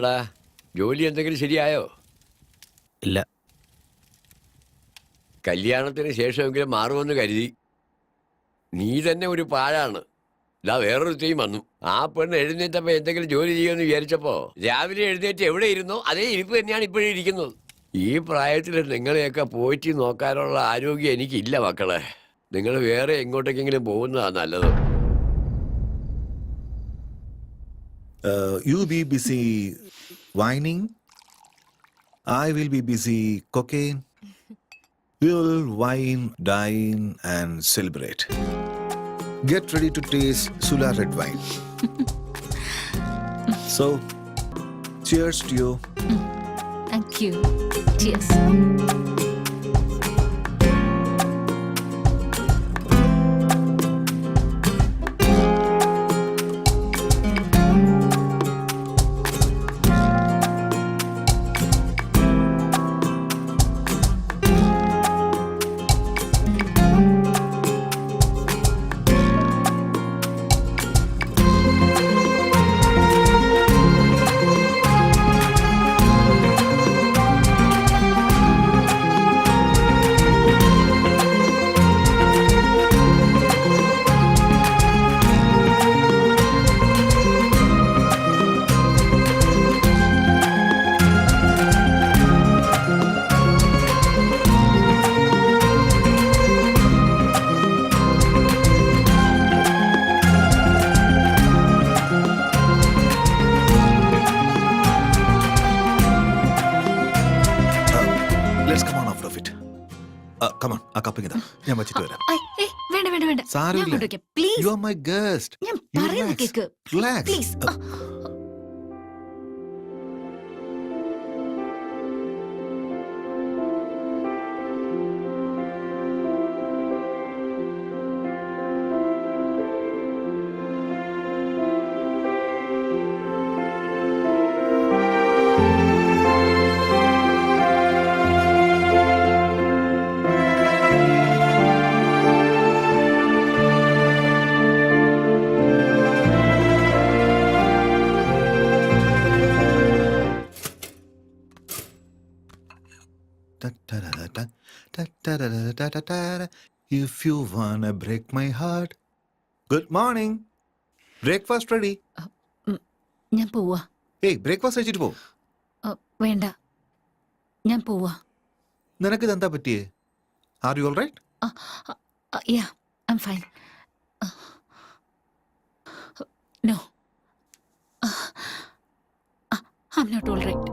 എന്താടാ? ജോലി എന്തെങ്കിലും ശരിയായോ? ഇല്ല. കല്യാണത്തിന് ശേഷമെങ്കിലും മാറുമെന്ന് കരുതി. നീ തന്നെ ഒരു പാഴാണ്. ഇതാ വേറൊരു തീം വന്നു. ആ പെണ്ണ് എഴുന്നേറ്റപ്പോ എന്തെങ്കിലും ജോലി ചെയ്യുമെന്ന് വിചാരിച്ചപ്പോ രാവിലെ എഴുന്നേറ്റ് എവിടെ ഇരുന്നോ അതേ ഇരിപ്പ് തന്നെയാണ് ഇപ്പോഴും ഇരിക്കുന്നത്. ഈ പ്രായത്തിൽ നിങ്ങളെയൊക്കെ പോറ്റി നോക്കാനുള്ള ആരോഗ്യം എനിക്കില്ല മക്കളെ. നിങ്ങൾ വേറെ എങ്ങോട്ടേക്കെങ്കിലും പോകുന്നതാണ് നല്ലത്. Uh, you be busy whining. I will be busy cocaine. We will wine, dine, and celebrate. Get ready to taste Sula red wine. so, cheers to you. Thank you. Cheers. On, ആ cupping ഇതാ. ഞാൻ വെച്ചിട്ട് വരാം. I, ഏയ്, വേണ്ട വേണ്ട വേണ്ട. ഞാൻ സാരമില്ല കൊണ്ടുവയ്ക്കാം. Please you are my guest ഞാൻ പറയുന്ന cake. Please If you wanna break my heart. Good morning. Breakfast ready ഞാൻ പോവാ ഏയ് ബ്രേക്ക്ഫാസ്റ്റ് കഴിച്ചിട്ട് പോ വേണ്ട ഞാൻ പോവാ നിനക്ക് ഇതെന്താ പറ്റിയേ are you all right yeah I'm fine no I'm not all right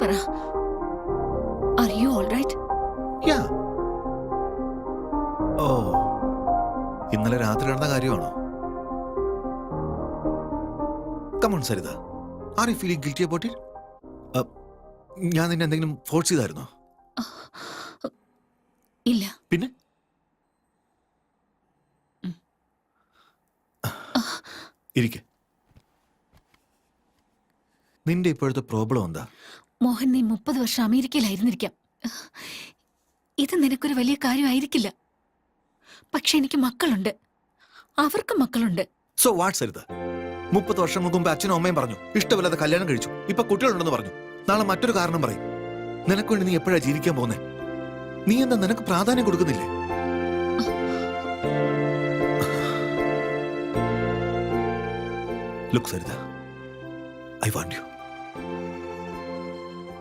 പറ. Are you all right yeah ഓ ഇന്നലെ രാത്രി നടന്ന കാര്യമാണോ? Come on Saritha. Are you feeling guilty about it ഞാൻ നിന്നെ എന്തെങ്കിലും ഫോഴ്സ് ചെയ്തായിരുന്നോ? ഇല്ല. പിന്നെ? ഇരിക്കെ. നിന്റെ ഇപ്പോഴത്തെ പ്രോബ്ലം എന്താ? മോഹൻ നീ മുപ്പത് വർഷം അമേരിക്കയിലായിരുന്നിരിക്കാം. ഇത് നിനക്കൊരു വലിയ കാര്യമായിരിക്കില്ല. പക്ഷെ എനിക്ക് മക്കളുണ്ട്. അവർക്ക് മക്കളുണ്ട്. So what's Saritha? മുപ്പത് വർഷങ്ങൾക്ക് മുമ്പ് അച്ഛനും അമ്മയും പറഞ്ഞു ഇഷ്ടമില്ലാതെ കല്യാണം കഴിച്ചു. ഇപ്പൊ കുട്ടികളുണ്ടെന്ന് പറഞ്ഞു. നാളെ മറ്റൊരു കാരണം പറയും. നിനക്ക് വേണ്ടി നീ എപ്പോഴാ ജീവിക്കാൻ പോകുന്നേ നീ എന്താ നിനക്ക് പ്രാധാന്യം കൊടുക്കുന്നില്ലേ? Look Saritha. I want you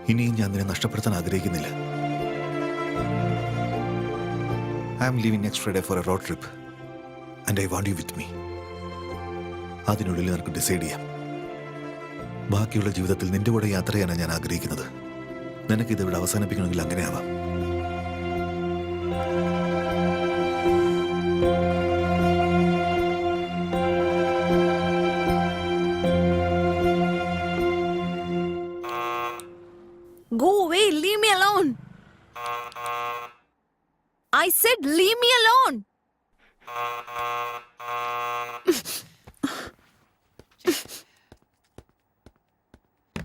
ഇനിയും ഞാൻ നിന്നെ നഷ്ടപ്പെടുത്താൻ ആഗ്രഹിക്കുന്നില്ല. I am leaving next Friday for a road trip and I want you with me അതിനുള്ളിൽ നിനക്ക് ഡിസൈഡ് ചെയ്യാം. ബാക്കിയുള്ള ജീവിതത്തിൽ നിന്റെ കൂടെ യാത്ര ചെയ്യാനാണ് ഞാൻ ആഗ്രഹിക്കുന്നത്. നിനക്ക് ഇത് ഇവിടെ അവസാനിപ്പിക്കണമെങ്കിൽ അങ്ങനെയാവാം. I said, leave me alone.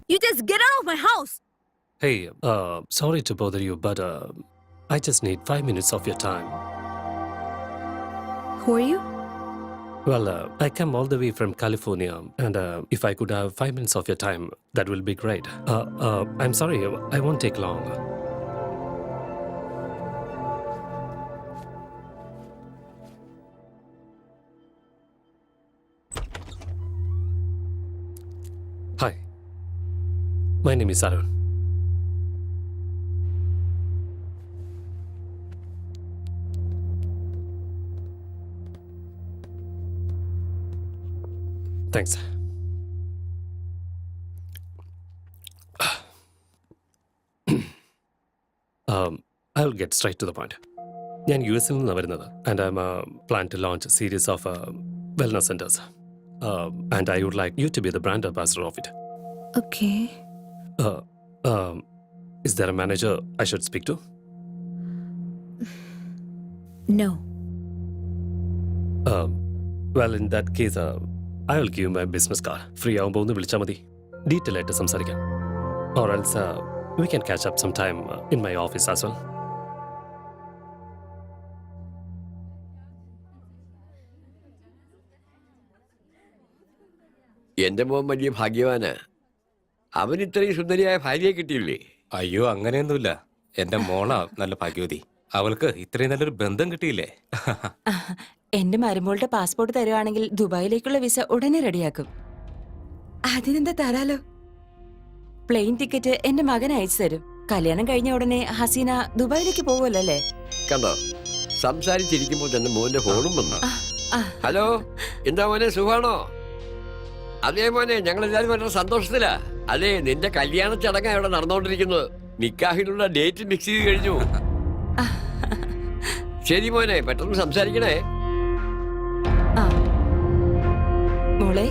you just get out of my house. Hey, uh, sorry to bother you, but uh, I just need five minutes of your time. Who are you? Well, uh, I come all the way from California, and uh, if I could have five minutes of your time, that will be great. Uh, uh, I'm sorry, I won't take long. My name is Arun. Thanks. um, I'll get straight to the point. ഞാൻ യു എസിൽ നിന്നാണ് വരുന്നത് and I'm plan to launch series of wellness centres and I would like you to be the brand ambassador of it Okay. Is there a manager I should speak to No. Well in that case I will give my business card free ആകുമ്പോൾ ഒന്ന് വിളിച്ചാൽ മതി. Detail ആയിട്ട് സംസാരിക്കാം. Or else we can catch up some time in my office as well എന്റെ മോൻ വലിയ ഭാഗ്യവാനാ. അവൻ ഇത്രയും സുന്ദരിയായ ഭാര്യയെ കിട്ടിയില്ലേ? അയ്യോ അങ്ങനെയൊന്നുമില്ല. എന്റെ മോളാ നല്ല ഭാഗ്യവതി. അവൾക്ക് ഇത്രയും നല്ലൊരു ബന്ധം കിട്ടിയില്ലേ? എന്റെ മരുമോളുടെ പാസ്പോർട്ട് തരുവാണെങ്കിൽ ദുബായിലേക്കുള്ള വിസ ഉടനെ റെഡിയാക്കും. അതിനെന്താ തരാലോ? പ്ലെയിൻ ടിക്കറ്റ് എന്റെ മകൻ അയച്ചു തരും. കല്യാണം കഴിഞ്ഞ ഉടനെ ഹസീന ദുബായിലേക്ക് പോവുമല്ലോ അല്ലേ കണ്ടോ? സംസാരിച്ചിരിക്കുമ്പോൾ തന്നെ മോന്റെ ഫോണും വന്നു. ഹലോ എന്താ മോനെ സുഖാണോ? അതേ മോനെ ഞങ്ങൾ എല്ലാവരും വളരെ സന്തോഷത്തിലാ. അതെ നിന്റെ കല്യാണ ചടങ്ങാ ഇവിടെ നടന്നുകൊണ്ടിരിക്കുന്നത് നിക്കാഹിനുള്ള ഡേറ്റ് ഫിക്സ് ചെയ്ത് കഴിഞ്ഞു. ശരി മോനെ പെട്ടെന്ന് സംസാരിക്കണേ. മോളെ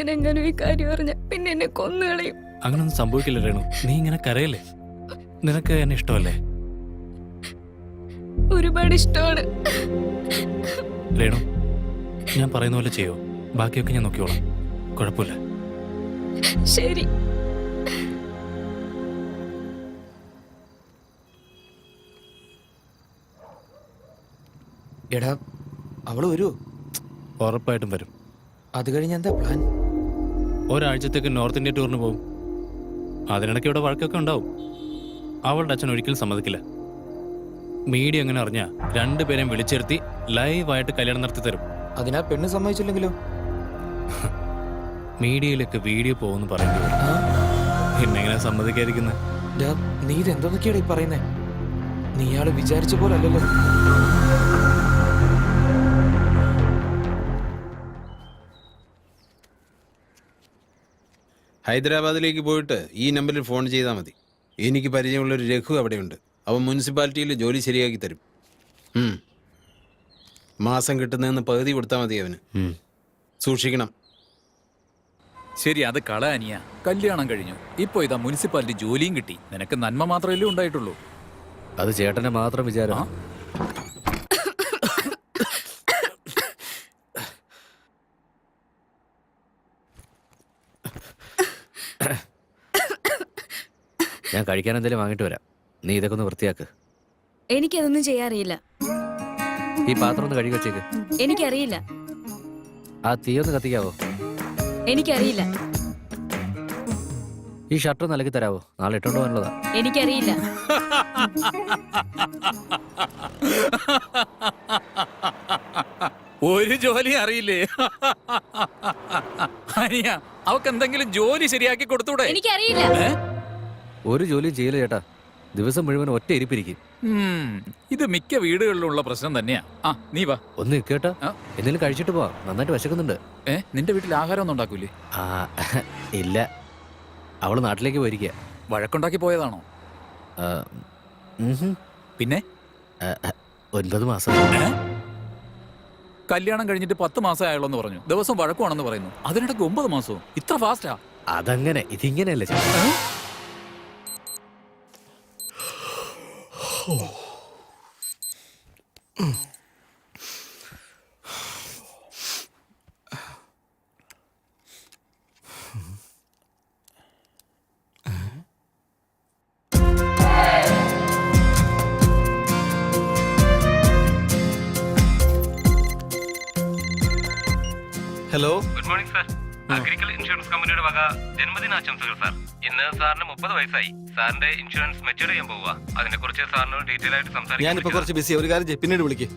ഉം. അച്ഛനെങ്ങനും ഈ കാര്യം അറിഞ്ഞ പിന്നെ എന്നെ കൊന്നുകളയും അങ്ങനൊന്നും സംഭവിക്കില്ല രേണു. നീ ഇങ്ങനെ കരയല്ലേ? നിനക്ക് എന്നെ ഇഷ്ടമല്ലേ? ഒരുപാട് ഇഷ്ടമാണ്. രേണു ഞാൻ പറയുന്ന പോലെ ചെയ്യോ? ബാക്കിയൊക്കെ ഞാൻ നോക്കിയോളാം കുഴപ്പമില്ല. ശരി. എടാ അവൾ വരൂ ഉറപ്പായിട്ടും വരും. അത് കഴിഞ്ഞ് എന്താ പ്ലാൻ? ഒരാഴ്ചത്തേക്ക് നോർത്ത് ഇന്ത്യ ടൂറിന് പോകും അതിനിടയ്ക്ക് ഇവിടെ വഴക്കൊക്കെ ഉണ്ടാവും. അവളുടെ അച്ഛൻ ഒരിക്കലും സമ്മതിക്കില്ല. മീഡിയ അങ്ങനെ അറിഞ്ഞാ രണ്ടുപേരെയും വിളിച്ചിരുത്തി ലൈവായിട്ട് കല്യാണം നടത്തി തരും. അതിനാ പെണ്ണ് സമ്മതിച്ചില്ലെങ്കിലോ? മീഡിയയിലേക്ക് വീഡിയോ പോകുമെന്ന് പറയുന്നു എന്നെങ്ങനെ സമ്മതിക്കാതിരിക്കുന്നത് നീ ഇതെന്തോന്നൊക്കെയാടാ ഈ പറയുന്നത് നീയാൾ വിചാരിച്ച പോലെ ഹൈദരാബാദിലേക്ക് പോയിട്ട് ഈ നമ്പറിൽ ഫോൺ ചെയ്താൽ മതി. എനിക്ക് പരിചയമുള്ളൊരു രഘു അവിടെയുണ്ട്. അവൻ മുനിസിപ്പാലിറ്റിയിൽ ജോലി ശരിയാക്കി തരും. മാസം കിട്ടുന്നതെന്ന് പകുതി കൊടുത്താൽ മതി അവന്. സൂക്ഷിക്കണം. ശരി അത് കള അനിയ. കല്യാണം കഴിഞ്ഞു. ഇപ്പോ ഇതാ മുനിസിപ്പാലിറ്റി ജോലിയും കിട്ടി. നിനക്ക് നന്മ മാത്രമല്ലേ ഉണ്ടായിട്ടുള്ളൂ. അത് ചേട്ടന്റെ മാത്രം വിചാരം. ഞാൻ കഴിക്കാൻ എന്തെങ്കിലും വാങ്ങിട്ട് വരാം. നീ ഇതൊക്കെ ഒന്ന് വൃത്തിയാക്ക്. എനിക്കതൊന്നും ചെയ്യാറിയില്ല ഈ പാത്രം ഒന്ന് കഴുകി വെച്ചേക്ക്. എനിക്കറിയില്ല. ആ തീ ഒന്ന് കത്തിക്കാവോ? എനിക്കറിയില്ല. ഈ ഷർട്ട് ഒന്ന് അലക്കി തരാവോ? നാളെ ഇട്ടോണ്ട് പോകാനുള്ളതാ. എനിക്കറിയില്ല. ഒരു ജോലി അറിയില്ലേ? അനിയ അവക്ക് എന്തെങ്കിലും ജോലി ശരിയാക്കി കൊടുത്തൂടെ? എനിക്കറിയില്ല. ഒരു ജോലി ചെയ്യില്ല ചേട്ടാ. ദിവസം മുഴുവൻ ഒറ്റ ഇരിപ്പിരിക്കും. ഇത് മിക്ക വീടുകളിലുള്ള പ്രശ്നം തന്നെയാ. ആ നീ വാ. ഒന്ന് കേട്ടാ. എന്തെങ്കിലും കഴിച്ചിട്ട് പോവാ. നന്നായിട്ട് വിശക്കുന്നുണ്ട്. ഏ നിന്റെ വീട്ടിൽ ആഹാരം ഒന്നും ഉണ്ടാക്കൂലേ? ആ ഇല്ല. അവൾ നാട്ടിലേക്ക് പോയിരിക്കുക വഴക്കുണ്ടാക്കി പോയതാണോ? പിന്നെ? ഒൻപത് മാസം? കല്യാണം കഴിഞ്ഞിട്ട് പത്ത് മാസം ആയുള്ളൂ എന്ന് പറഞ്ഞു. ദിവസം വഴക്കുവാണെന്ന് പറയുന്നു. അതിനിടയ്ക്ക് ഒമ്പത് മാസവും. ഇത്ര ഫാസ്റ്റാ അതങ്ങനെ ഇതിങ്ങനെയല്ല ചേട്ടാ hello good morning sir agricultural insurance കമ്പനിയുടെ വക ജന്മദിനാശംസകൾ സാർ ഇന്ന് സാറിന് മുപ്പത് വയസ്സായി. സാറിന്റെ ഇൻഷുറൻസ് മെച്ചൂർ ചെയ്യാൻ പോവുക. അതിനെക്കുറിച്ച് സാറിനോട് ഡീറ്റെയിൽ ആയിട്ട് ഞാനിപ്പോ സംസാരിക്കാൻ കുറച്ച് ബിസി ഒരു കാര്യം ചെയ്യ്, പിന്നീട് വിളിക്ക്.